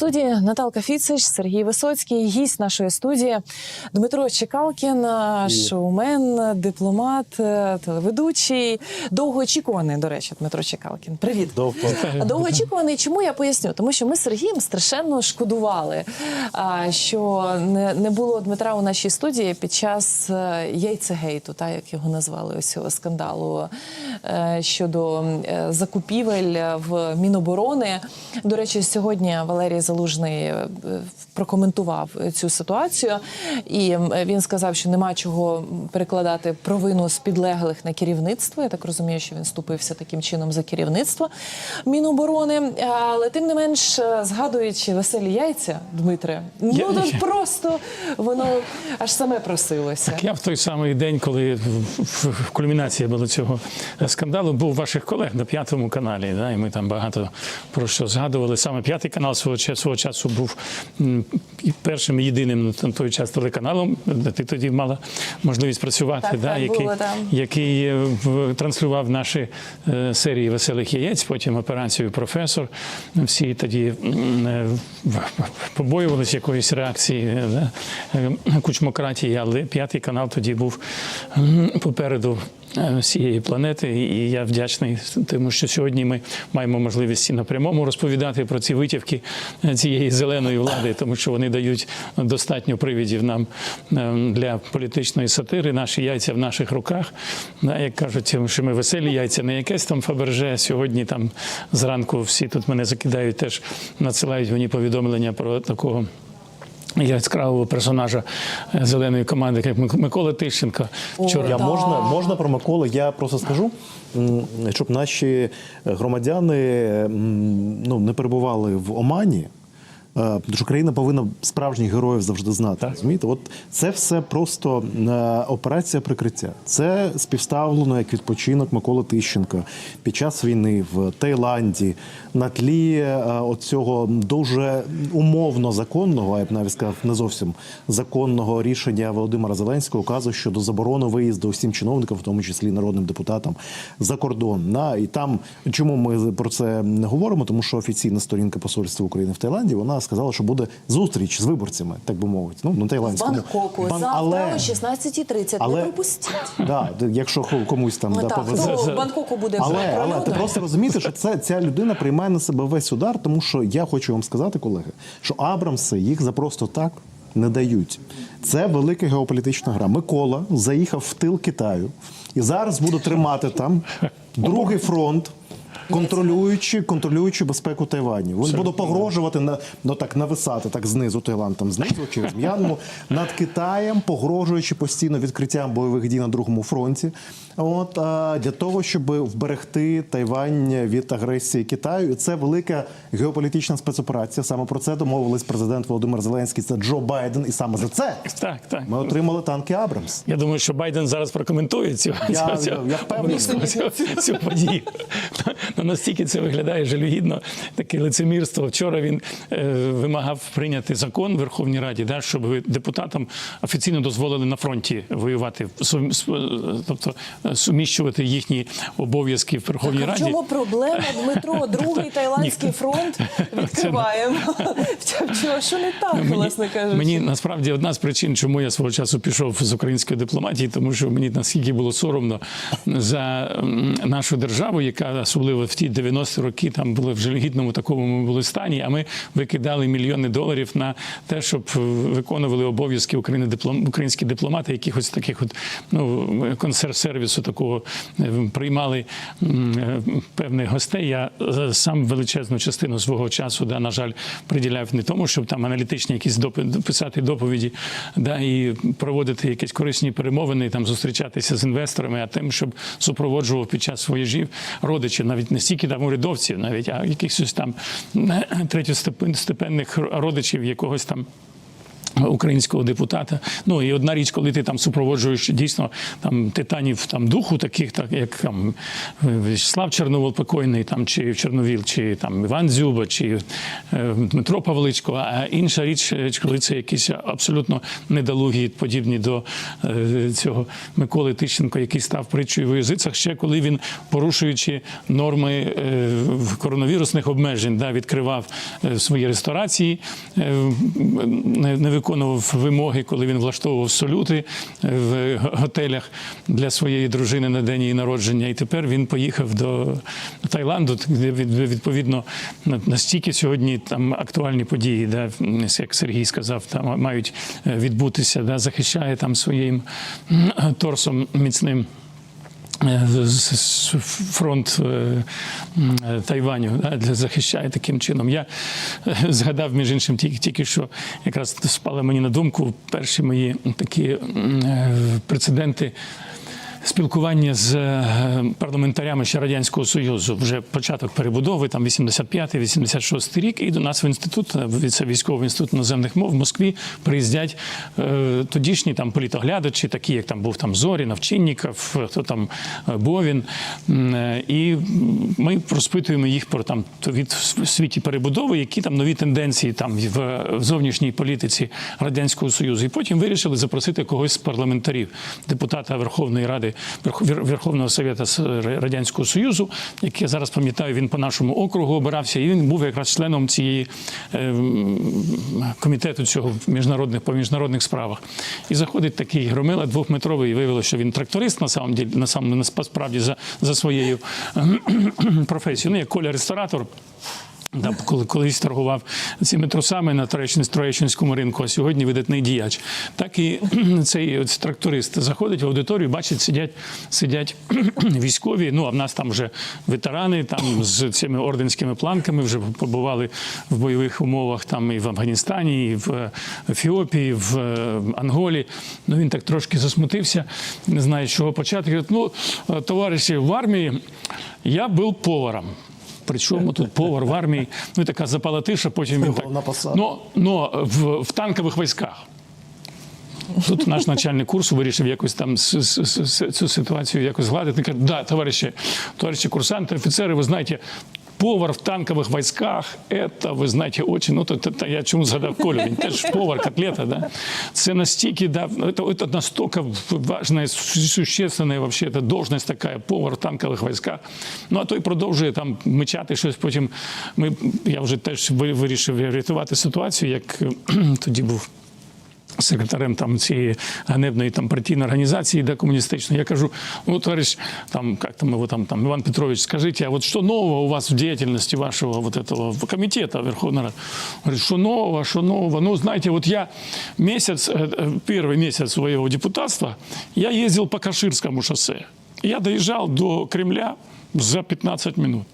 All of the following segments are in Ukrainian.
студії Наталка Фіцич, Сергій Висоцький, гість нашої студії Дмитро Чекалкін, шоумен, дипломат, е, телеведучий, довгоочікуваний, до речі, Дмитро Чекалкін. Привіт. Довго. Довгоочікуваний, чому я поясню? Тому що ми з Сергієм страшенно шкодували, що не, було Дмитра у нашій студії під час е, яйцегейту, та як його назвали ось цього скандалу е, щодо е, закупівель в Міноборони. До речі, сьогодні Валерій Залужний е, прокоментував цю ситуацію, і він сказав, що нема чого перекладати провину з підлеглих на керівництво. Я так розумію, що він ступився таким чином за керівництво Міноборони. Але тим не менш, е, згадуючи веселі яйця, Дмитре, ну Я- тут просто воно аж саме просилося. Я в той самий день, коли кульмінація була цього скандалу, був ваших колег на п'ятому каналі. Да, і ми там багато про що згадували. Саме п'ятий канал свого часу, свого часу був першим і єдиним на той час телеканалом, де ти тоді мала можливість працювати, Так, да, так, який, було, там. який е, транслював наші е, серії веселих яєць, потім операцію професор. Всі тоді е, побоювалися якоїсь реакції да, кучмократії, але п'ятий канал тоді був попереду. Е, Всієї планети, і я вдячний, тому що сьогодні ми маємо можливість і на прямому розповідати про ці витівки е, цієї зеленої влади, тому що вони дають достатньо привідів нам е, для політичної сатири. Наші яйця в наших руках. Як кажуть, що ми веселі яйця, не якесь там Фаберже. Сьогодні там зранку всі тут мене закидають, теж надсилають мені повідомлення про такого. Яскравого персонажа е, зеленої команди, як Мик- Микола Тищенко. Вчора Я можна, можна про Миколу? Я просто скажу, щоб наші громадяни ну, не перебували в Омані. Е, Тому що країна повинна справжніх героїв завжди знати. Так. Розумієте? От це все просто е, операція прикриття. Це співставлено як відпочинок Миколи Тищенка під час війни в Таїланді на тлі е, оцього дуже умовно законного, я б навіть сказав, не зовсім законного рішення Володимира Зеленського указу щодо заборони виїзду усім чиновникам, в тому числі народним депутатам, за кордон. На і там чому ми про це не говоримо? Тому що офіційна сторінка посольства України в Таїланді вона сказала, що буде зустріч з виборцями, так би мовити. Ну на В таїландському Бангкоку Бан- завтра але- о 16.30. але- Не пропустіть. Да, якщо комусь там Ну, да, так, повезе. хто в Бангкоку буде Але, але прольотом? ти просто розумієте, що це ця людина приймає на себе весь удар, тому що я хочу вам сказати, колеги, що Абрамси їх за просто так не дають. Це велика геополітична гра. Микола заїхав в тил Китаю і зараз буде тримати там другий фронт. Контролюючи, контролюючи безпеку Тайваню, він буде погрожувати на ну так нависати так знизу Таїланд, там знизу через М'янму над Китаєм, погрожуючи постійно відкриттям бойових дій на другому фронті. От а, для того, щоб вберегти Тайвань від агресії Китаю, і це велика геополітична спецоперація. Саме про це домовились президент Володимир Зеленський. Це Джо Байден, і саме за це так, так. ми отримали танки Абрамс. Я думаю, що Байден зараз прокоментує цю, Я- цю, цю, я цю, цю, цю подію. Ну, настільки це виглядає жалюгідно, таке лицемірство. Вчора він е, вимагав прийняти закон в Верховній Раді, да, щоб депутатам офіційно дозволили на фронті воювати, сум- е, тобто е, суміщувати їхні обов'язки в Верховній А в Раді. чому проблема, Дмитро? Другий тайландський фронт відкриваємо. Що не так, власне кажучи? Мені насправді одна з причин, чому я свого часу пішов з української дипломатії, тому що мені наскільки було соромно за нашу державу, яка особливо в ті 90-ті роки там були в жалюгідному такому ми були стані. А ми викидали мільйони доларів на те, щоб виконували обов'язки України диплом, українські дипломати, якихось таких от ну консерв-сервісу такого е, приймали е, певних гостей. Я е, сам величезну частину свого часу, да, на жаль, приділяв не тому, щоб там аналітичні якісь допи- писати доповіді, да, і проводити якісь корисні перемовини, там зустрічатися з інвесторами, а тим, щоб супроводжував під час вояжів родичів, навіть не стільки там урядовців, навіть а якихось там е, третьостепенних родичів якогось там. Українського депутата. Ну і одна річ, коли ти там супроводжуєш дійсно там титанів там духу, таких, так як там Вячеслав Чорновол покойний, там чи Чорновіл, чи там Іван Дзюба, чи е, Дмитро Павличко. А інша річ, е, коли це якісь абсолютно недолугі, подібні до е, цього Миколи Тищенко, який став притчою в язицях, ще коли він, порушуючи норми е, коронавірусних обмежень, да, відкривав е, свої ресторації, е, не, не виконував вимоги, коли він влаштовував салюти е, в готелях для своєї дружини на день її народження. І тепер він поїхав до Таїланду, де відповідно на- настільки сьогодні там актуальні події, да, як Сергій сказав, там мають е, відбутися, да, захищає там своїм торсом міцним. Фронт е, м, е, Тайваню да, захищає таким чином. Я е, згадав, між іншим, тільки, тільки що якраз спали мені на думку перші мої такі прецеденти спілкування з е, парламентарями ще радянського союзу. Вже початок перебудови, там 85-86 рік, і до нас в інститут, е, це військовий інститут іноземних мов в Москві приїздять е, тодішні там політоглядачі, такі як там був там Зорін, Овчинніков, хто там Бовін. І ми розпитуємо їх про там від світі перебудови, які там нові тенденції там в зовнішній політиці радянського союзу. І потім вирішили запросити когось з парламентарів, депутата Верховної Ради Верховного Совєта Радянського Союзу, який я зараз пам'ятаю, він по нашому округу обирався, і він був якраз членом цієї е, комітету цього міжнародних по міжнародних справах. І заходить такий громила двохметровий, і виявилося, що він тракторист на самом ділі, на самому насправді за, за своєю професією. Ну, як Коля ресторатор. Да, коли колись торгував цими трусами на Троєщин- Троєщинському ринку, а сьогодні видатний діяч. Так і цей от тракторист заходить в аудиторію, бачить, сидять, сидять військові. Ну а в нас там вже ветерани, там з цими орденськими планками вже побували в бойових умовах там і в Афганістані, і в Ефіопії, в е, Анголі. Ну він так трошки засмутився, не знає, з чого почати. Говорить, ну, е, товариші, в армії я був поваром. Причому тут повар в армії, ну і така запала тиша, потім він так. Ну, ну в, в танкових військах. Тут наш начальник курсу вирішив якось там цю ситуацію якось згладити. Каже, да, товариші, товариші курсанти, офіцери, ви знаєте, повар в танкових військах, це, ви знаєте, очень, ну, то, то, то я чому згадав Колю, він теж повар, котлета, да? Це настільки, да, это, это настолько важная, су- существенная вообще эта должность такая, повар в танкових військах. Ну, а той продовжує там мечати щось, потім ми, я вже теж ви- вирішив рятувати ситуацію, як кхм, тоді був секретарем там цієї ганебної там партійної організації, де комуністичної. Я кажу, ну, товарищ, там, как там его там, там, Иван Петрович, скажите, а вот что нового у вас в деятельности вашего вот этого комитета Верховной Рады? Говорит, что нового, что нового? Ну, знаете, вот я месяц, э, э, первый месяц своего депутатства, я ездил по Каширскому шоссе. Я доезжал до Кремля за 15 минут.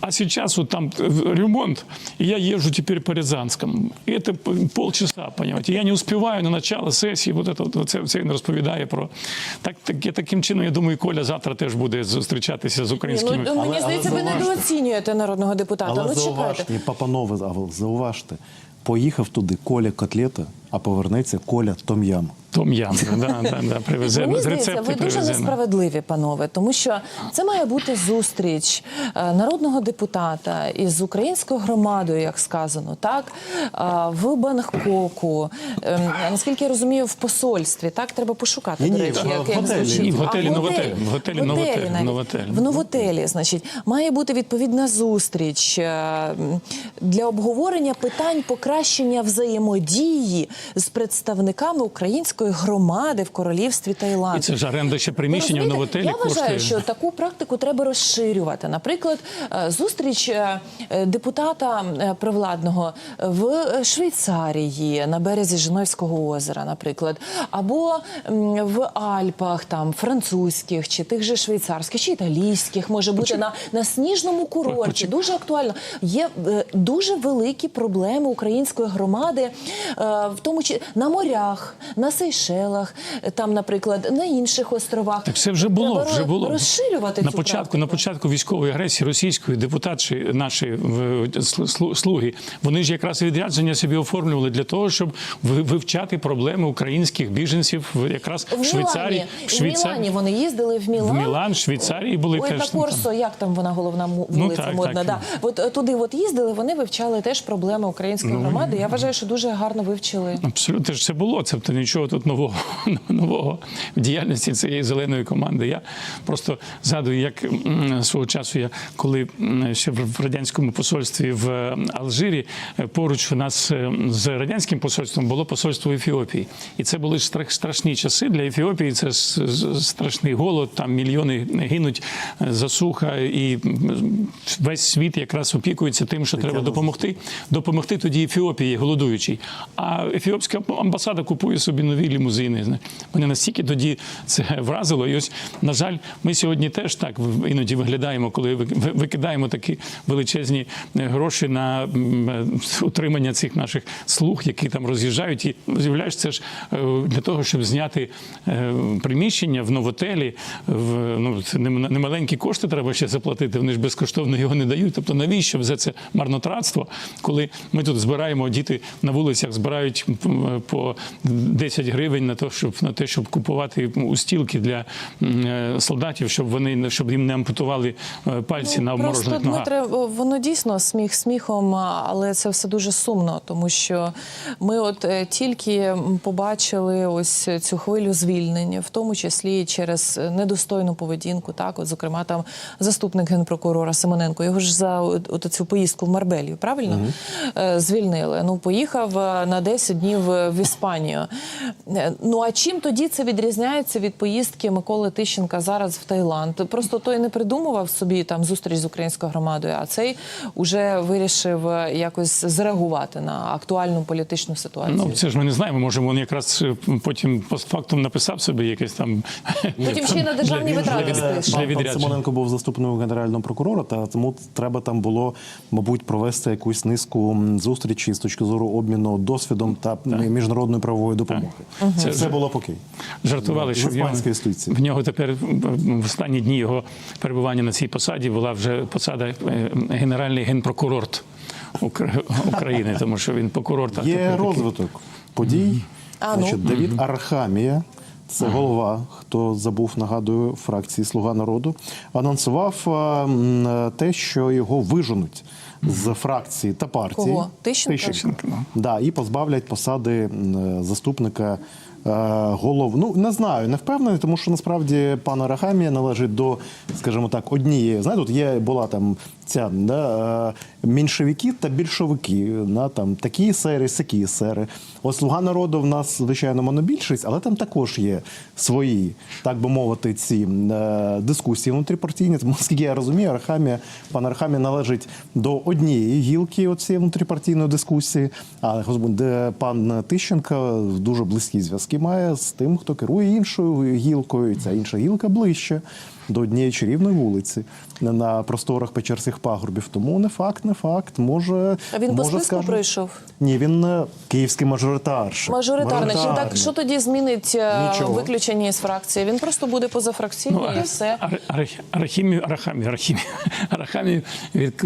А сейчас вот там э, ремонт, и я езжу теперь по Рязанскому. И это п- полчаса, понимаете. Я не успеваю на начало сесії, вот это, вот, це, це він розповідає про... Так, так, я таким чином, я думаю, Коля завтра теж буде зустрічатися з Ні, українськими... ну, мені Але- здається, але ви зауважте. недооцінюєте народного депутата. Але ну чекайте. зауважте, ні, Папанове, а ви зауважте, поїхав туди Коля котлета, а повернеться Коля Том'ям. Том Ям, да, да, да, привезе. Мені здається, ви дуже привезе. несправедливі, панове, тому що це має бути зустріч е, народного депутата із українською громадою, як сказано, так в Бангкоку. Ем, Наскільки я розумію, в посольстві так треба пошукати. Ні-ні, до речі, в як, як готелі. звучить. Ні, в готелі, А, новотель, в готелі новотель, новотель. В новотелі, значить, має бути відповідна зустріч е, для обговорення питань покращення взаємодії з представниками української громади в королівстві Таїланд. І це ж оренда ще приміщення в новотелі Я вважаю, коштує. що таку практику треба розширювати. Наприклад, е, зустріч е, е, депутата провладного в Швейцарії на березі Женевського озера, наприклад, або в Альпах, там французьких, чи тих же швейцарських, чи італійських, може бути на, на сніжному курорті. Дуже актуально. Є дуже великі проблеми української громади, в тому числі на морях, на Сейшелах, там, наприклад, на інших островах. Так це вже було, Треба вже було. розширювати на цю початку. практику. На початку військової агресії російської депутатші наші слу- слуги, вони ж якраз відрядження собі оформлювали для того, щоб ви- вивчати проблеми українських біженців в- якраз В Швейцарії. В Швейцарії. Мілані вони їздили в Мілан. В Мілан, Швейцарії були Ой, теж. на ну, там. Корсо, як там вона головна му- Ну, так, модна. так. Да. От е, туди от їздили, вони вивчали теж проблеми української громади. Я вважаю, що дуже гарно вивчили. Абсолютно ж це було. Це нічого тут нового нового в діяльності цієї зеленої команди. Я просто згадую, як свого часу я коли ще в радянському посольстві в е, Алжирі е, поруч у нас е, з радянським посольством було посольство Ефіопії, і це були страшні часи для Ефіопії. Це страшний голод. Там мільйони гинуть засуха, і весь світ якраз опікується тим, що треба допомогти. Допомогти тоді Ефіопії голодуючій. А ефіопська амбасада купує собі нові лімузини. Зна- Мене настільки тоді це вразило. І ось, на жаль, ми сьогодні теж так іноді виглядаємо, коли ви- ви- викидаємо такі величезні е, гроші на е, утримання цих наших слуг, які там роз'їжджають. І з'являєш це ж е, для того, щоб зняти приміщення в новотелі. В ну це не маленькі кошти треба ще заплатити. Вони ж безкоштовно його не дають. Тобто навіщо все це марнотратство, коли ми тут збираємо діти на вулицях, збирають по 10 гривень на те, щоб на те, щоб купувати устілки для е, солдатів, щоб вони не- щоб їм не ампутували е, пальці на Ну, Просто обморожених ногах. Дмитре, воно дійсно сміх сміхом, але це все дуже сумно, тому що ми от е, тільки побачили ось цю хвилю звільнення, в тому числі через недостойну поведінку. Так, от зокрема, там заступник генпрокурора Симоненко його ж за от, от цю поїздку в Марбелію, правильно Е, звільнили. Ну поїхав на 10 днів в Іспанію. Е, Ну а чим тоді це відрізняється від поїздки Миколи Тищенка зараз в Таїланд? Просто той не придумував собі там зустріч з українською громадою, а цей уже вирішив е, якось зреагувати на актуальну політичну ситуацію. Ну це ж ми не знаємо. Може, він якраз е, потім постфактум написав собі якесь там Потім ще й на державні витрати для- відрядження. Симоненко був заступником генерального прокурора, та тому треба там було, мабуть, провести якусь низку м, зустрічей з точки зору обміну досвідом та міжнародної правової допомоги. Це Це було покій. жартували, що в нього, в нього тепер в останні дні його перебування на цій посаді була вже посада е, генеральний генпрокурор України, тому що він прокурор. Є розвиток подій. Ну. Значить, Давід Архамія, це голова, хто забув, нагадую, фракції Слуга народу, анонсував те, що його виженуть з фракції та партії. Кого? Тищенка? Тищенка. Да, і позбавлять посади заступника. е, Голов, ну не знаю, не впевнений, тому що насправді пан Арахамія належить до, скажімо так, однієї. Знаєте, тут є була там ця да, е, меншовики та більшовики, да, там такі сери, сякі сери. Ось слуга народу в нас, звичайно, монобільшість, але там також є свої, так би мовити, ці е, дискусії внутріпартійні. Тому, наскільки я розумію, Арахамія, пан Арахамія належить до однієї гілки цієї внутріпартійної дискусії. А де пан Тищенко дуже близькі зв'язки має з тим, хто керує іншою гілкою. Ця інша гілка ближче до однієї чарівної вулиці на просторах Печерських пагорбів. Тому не факт, не факт. Може, А він по списку скажемо- пройшов. Ні, він е, київський мажоритарщик. Мажоритарник. Ну, так що тоді змінить е, Нічого. виключення із фракції? Він просто буде позафракційний і все. Ар- Ар- Арахімію, Арахамію, від,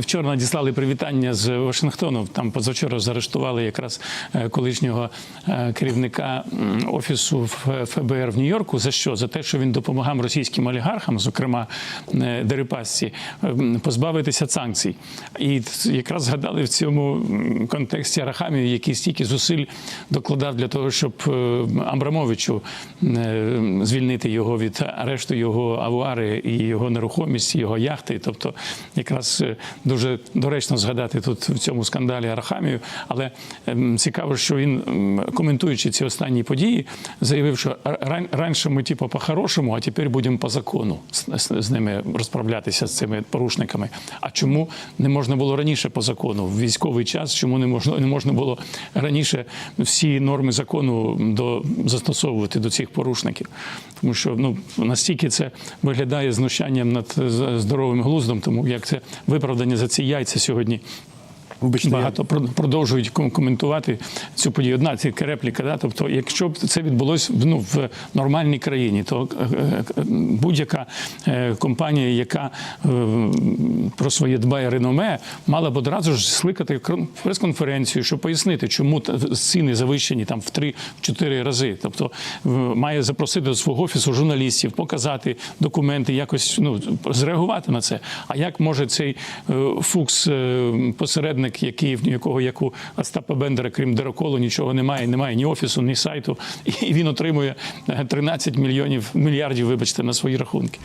вчора надіслали привітання з Вашингтону. Там позавчора заарештували якраз е, колишнього е, керівника офісу ФБР в Нью-Йорку. За що? За те, що він допомагав російським олігархам, зокрема е, Дерипасці, позбавитися санкцій. І якраз згадали в цьому контексті Арахамію, який стільки зусиль докладав для того, щоб е, Абрамовичу е, звільнити його від арешту його авуари і його нерухомість, його яхти. Тобто, якраз дуже доречно згадати тут в цьому скандалі Арахамію. Але цікаво, що він, коментуючи ці останні події, заявив, що ран- раніше ми типу по-хорошому, а тепер будемо по закону з, з- з ними розправлятися з цими порушниками. А чому не можна було раніше по закону в військовий час? Чому не можна не можна було раніше всі норми закону до застосовувати до цих порушників? Тому що ну настільки це виглядає знущанням над здоровим глуздом, тому як це виправдання за ці яйця сьогодні Вибачте, багато про- продовжують коментувати цю подію. Одна тільки репліка. Да? Тобто, якщо б це відбулося ну, в нормальній країні, то е, е, будь-яка е, компанія, яка про своє дбає реноме, мала б одразу ж скликати прес-конференцію, щоб пояснити, чому ціни завищені там в 3-4 рази. Тобто має запросити до свого офісу журналістів, показати документи, якось ну, зреагувати на це. А як може цей Фукс, е, посередник, який в якого як у Остапа Бендера, крім дероколу, нічого немає, немає ні офісу, ні сайту, і він отримує е, 13 мільйонів мільярдів, вибачте, на свої рахунки.